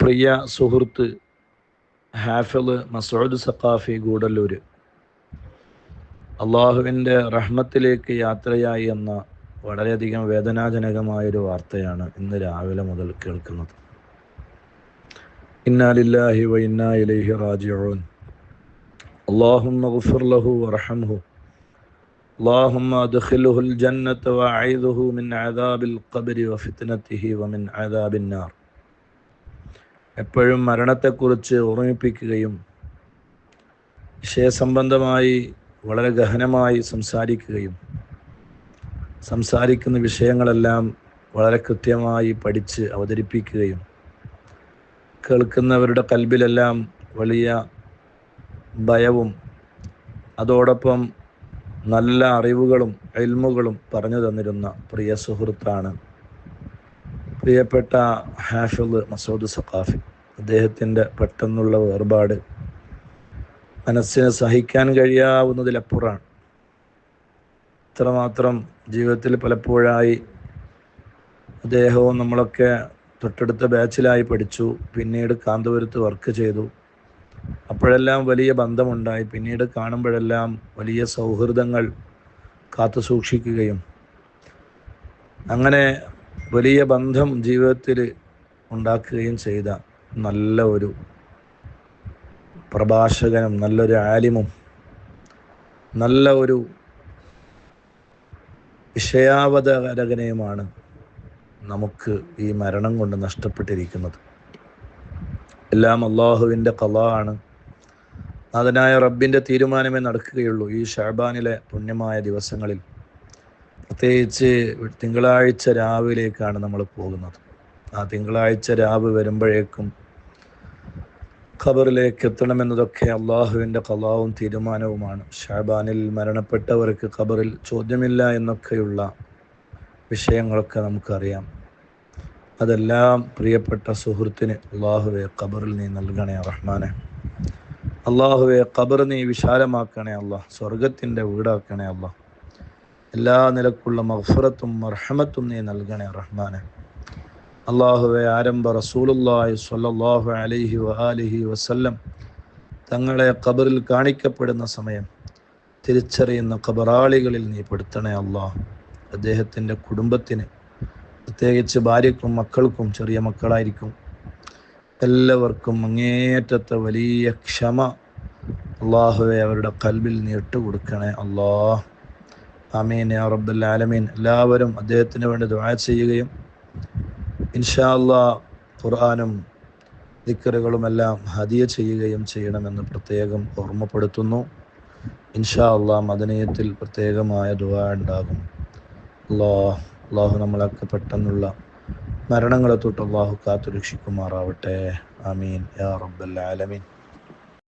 പ്രിയ സുഹൃത്ത് ഹാഫിൾ മസോദ് സഖാഫി ഗൂഡല്ലൂർ അള്ളാഹുവിന്റെ റഹ്മത്തിലേക്ക് യാത്രയായി എന്ന വളരെയധികം വേദനാജനകമായൊരു വാർത്തയാണ് ഇന്ന് രാവിലെ മുതൽ കേൾക്കുന്നത്. ഇന്നാലില്ലാഹി വ ഇന്നാ ഇലൈഹി റാജിഊൻ. അല്ലാഹുമ്മ ലഹു വർഹംഹു അല്ലാഹുമ്മ അദ്ഖിൽഹുൽ ജന്നത വഅഇദ്ഹു മിൻ അദാബിൽ ഖബ്രി വഫിത്നതിഹി വമിൻ നാർ. എപ്പോഴും മരണത്തെക്കുറിച്ച് ഓർമ്മിപ്പിക്കുകയും വിഷയസംബന്ധമായി വളരെ ഗഹനമായി സംസാരിക്കുകയും സംസാരിക്കുന്ന വിഷയങ്ങളെല്ലാം വളരെ കൃത്യമായി പഠിച്ച് അവതരിപ്പിക്കുകയും കേൾക്കുന്നവരുടെ കൽബിലെല്ലാം വലിയ ഭയവും അതോടൊപ്പം നല്ല അറിവുകളും എൽമുകളും പറഞ്ഞു തന്നിരുന്ന പ്രിയ സുഹൃത്താണ് പ്രിയപ്പെട്ട ഹാഫിദ് മസൂദ് സഖാഫി. അദ്ദേഹത്തിന്റെ പെട്ടെന്നുള്ള വേർപാട് മനസ്സിനെ സഹിക്കാൻ കഴിയാവുന്നതിലപ്പുറാണ് ഇത്രമാത്രം ജീവിതത്തിൽ പലപ്പോഴായി അദ്ദേഹവും നമ്മളൊക്കെ തൊട്ടടുത്ത ബാച്ചിലായി പഠിച്ചു പിന്നീട് കാന്തപുരത്ത് വർക്ക് ചെയ്തു. അപ്പോഴെല്ലാം വലിയ ബന്ധമുണ്ടായി. പിന്നീട് കാണുമ്പോഴെല്ലാം വലിയ സൗഹൃദങ്ങൾ കാത്തു സൂക്ഷിക്കുകയും അങ്ങനെ വലിയ ബന്ധം ജീവിതത്തിൽ ഉണ്ടാക്കുകയും ചെയ്ത നല്ല ഒരു പ്രഭാഷകനും നല്ലൊരു ആലിമും നല്ല ഒരു വിഷയാവതകരകനെയുമാണ് നമുക്ക് ഈ മരണം കൊണ്ട് നഷ്ടപ്പെട്ടിരിക്കുന്നത്. എല്ലാം അള്ളാഹുവിന്റെ കലാ അതിനായ റബ്ബിന്റെ തീരുമാനമേ നടക്കുകയുള്ളൂ ഈ ഷാബാനിലെ പുണ്യമായ ദിവസങ്ങളിൽ. പ്രത്യേകിച്ച് തിങ്കളാഴ്ച രാവിലേക്കാണ് നമ്മൾ പോകുന്നത്. ആ തിങ്കളാഴ്ച രാവ് വരുമ്പോഴേക്കും ഖബറിലേക്ക് എത്തണമെന്നതൊക്കെ അള്ളാഹുവിന്റെ കലാവും തീരുമാനവുമാണ്. ഷാബാനിൽ മരണപ്പെട്ടവർക്ക് ഖബറിൽ ചോദ്യമില്ല എന്നൊക്കെയുള്ള വിഷയങ്ങളൊക്കെ നമുക്കറിയാം. അതെല്ലാം പ്രിയപ്പെട്ട സുഹൃത്തിന് അള്ളാഹുവെ ഖബറിൽ നീ നൽകണേ റഹ്മാനെ. അള്ളാഹുവെ ഖബർ നീ വിശാലമാക്കണേ അള്ളാഹ് സ്വർഗത്തിന്റെ വീടാക്കണേ അള്ളാഹ് എല്ലാ നിലക്കുള്ള മഹ്ഫുറത്തും മർഹമത്തും നീ നൽകണേ റഹ്മാനെ. അള്ളാഹുവെ ആരംഭ റസൂലുല്ലാഹി സ്വല്ലല്ലാഹു അലൈഹി വആലിഹി വസല്ലം തങ്ങളെ ഖബറിൽ കാണിക്കപ്പെടുന്ന സമയം തിരിച്ചറിയുന്ന ഖബറാളികളിൽ നീ പെടുത്തണേ അള്ളാഹ് അദ്ദേഹത്തിന്റെ കുടുംബത്തിന് പ്രത്യേകിച്ച് ഭാര്യക്കും മക്കൾക്കും ചെറിയ മക്കളായിരിക്കും. എല്ലാവർക്കും അങ്ങേറ്റത്തെ വലിയ ക്ഷമ അള്ളാഹുവെ അവരുടെ കൽബിൽ നീട്ടുകൊടുക്കണേ അള്ളാഹ് ആമീൻ യാ റബ്ബൽ ആലമീൻ. എല്ലാവരും അദ്ദേഹത്തിന് വേണ്ടി ദുആ ചെയ്യുകയും ഇൻഷാ അള്ളാ ഖുർആാനും ദിക്കറുകളുമെല്ലാം ഹദിയ ചെയ്യുകയും ചെയ്യണമെന്ന് പ്രത്യേകം ഓർമ്മപ്പെടുത്തുന്നു. ഇൻഷാ അള്ളാ മദനീയത്തിൽ പ്രത്യേകമായ ദുആ ഉണ്ടാകും. അള്ളാഹ് അള്ളാഹു നമ്മളൊക്കെ പെട്ടെന്നുള്ള മരണങ്ങളെ തൊട്ട് അള്ളാഹു കാത്തു രക്ഷിക്കുമാറാവട്ടെ ആമീൻ യാ റബ്ബൽ ആലമീൻ.